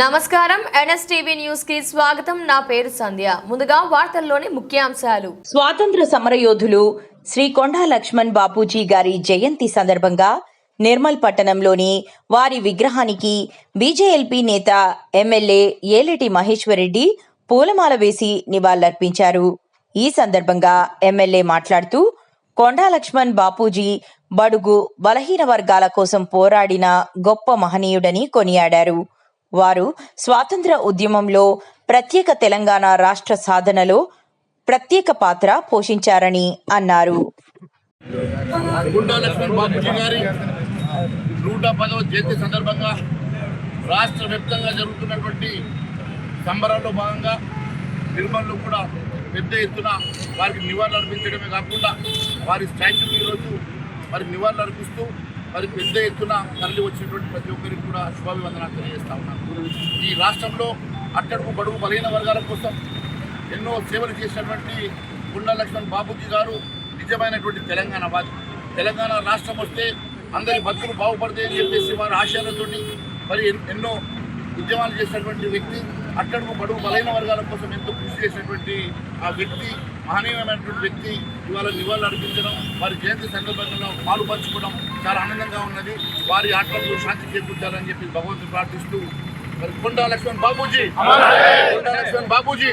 నమస్కారం. ఎన్ఎస్టీవీ న్యూస్కి స్వాగతం. నా పేరు సంధ్య. ముందుగా వార్తల్లోని ముఖ్యాంశాలు. స్వాతంత్ర సమరయోధులు శ్రీ కొండా లక్ష్మణ్ బాపూజీ గారి జయంతి సందర్భంగా నిర్మల్ పట్టణంలోని వారి విగ్రహానికి బీజేఎల్పీ నేత ఎమ్మెల్యే ఏలేటి మహేశ్వరరెడ్డి పూలమాల వేసి నివాళులర్పించారు. ఈ సందర్భంగా ఎమ్మెల్యే మాట్లాడుతూ కొండా లక్ష్మణ్ బాపూజీ బడుగు బలహీన వర్గాల కోసం పోరాడిన గొప్ప మహనీయుడని కొనియాడారు. వారు స్వాతంత్ర ఉద్యమంలో ప్రత్యేక తెలంగాణ రాష్ట్ర సాధనలో ప్రత్యేక పాత్ర పోషించారని అన్నారు. నూట పదవ జయంతి సందర్భంగా రాష్ట్ర వ్యాప్తంగా జరుగుతున్నటువంటి సంబరాల్లో భాగంగా నిర్మల్లో కూడా పెద్ద ఎత్తున వారికి నివాళులు అర్పించడమే కాకుండా వారి స్టాచ్యూకి ఈరోజు వారికి నివాళులు అర్పిస్తూ మరి పెద్ద ఎత్తున తరలి వచ్చినటువంటి ప్రతి ఒక్కరికి కూడా శుభాభివందనాలు తెలియజేస్తా ఉన్నాను ఈ రాష్ట్రంలో అట్టడుగు బడుగు బలహీన వర్గాల కోసం ఎన్నో సేవలు చేసినటువంటి గుండా లక్ష్మణ్ బాబుజీ గారు నిజమైనటువంటి తెలంగాణ వాది. తెలంగాణ రాష్ట్రం వస్తే అందరి బతుకులు బాగుపడతాయని చెప్పేసి వారి ఆశయాలతోటి మరి ఎన్నో ఉద్యమాలు చేసినటువంటి వ్యక్తి అట్టడుగు బడుగు బలైన వర్గాల కోసం ఎంతో కృషి చేసినటువంటి ఆ వ్యక్తి మహనీయమైనటువంటి వ్యక్తి ఇవాళ నివాళులు అర్పించడం వారి జయంతి సందర్భంగా పాలు పంచుకోవడం చాలా ఆనందంగా ఉన్నది. వారి ఆత్మకు శాంతి చేకూర్చాలని చెప్పి భగవంతుడు ప్రార్థిస్తూ మరి కొండా లక్ష్మణ్ బాబూజీ కొండా లక్ష్మణ్ బాబూజీ.